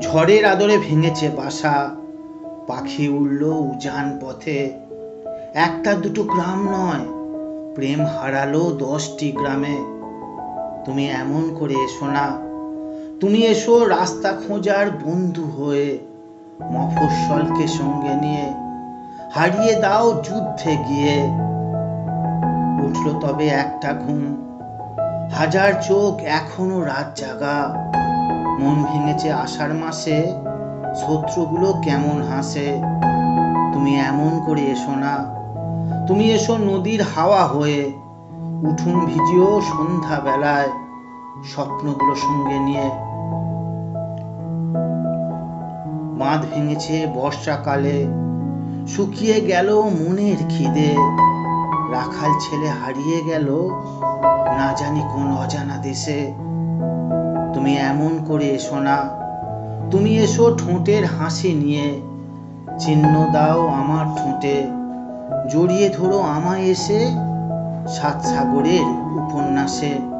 ঝড়ের আদরে ভেঙেছে বাসা। পাখি উড়ল উজান পথে। একটা দুটো গ্রাম নয়, প্রেম হারালো দশটি গ্রামে। তুমি এমন করে এসো না। তুমি এসো রাস্তা খোঁজার বন্ধু হয়ে, মফস্বলকে সঙ্গে নিয়ে। হারিয়ে দাও যুদ্ধে গিয়ে। উঠল তবে একটা ঘুম, হাজার চোখ এখনও রাত জাগা। মন ভেঙেছে আষাঢ় মাসে, শত্রুগুলো কেমন হাসে, তুমি এমন করে এসো না। তুমি এসো নদীর হাওয়া হয়ে, উঠুন ভিজিও সন্ধ্যা বেলায় স্বপ্নগুলো সঙ্গে নিয়ে। বাঁধ ভেঙেছে বর্ষাকালে, শুকিয়ে গেল মনের খিদে। রাখাল ছেলে হারিয়ে গেল, না জানি কোন অজানা দেশে। তুমি এমন করে এসো না তুমি এসো ঠোঁটের হাসি নিয়ে। চিহ্ন দাও আমার ঠোঁটে। জড়িয়ে ধরো আমায় এসে সাত সাগরের উপন্যাসে।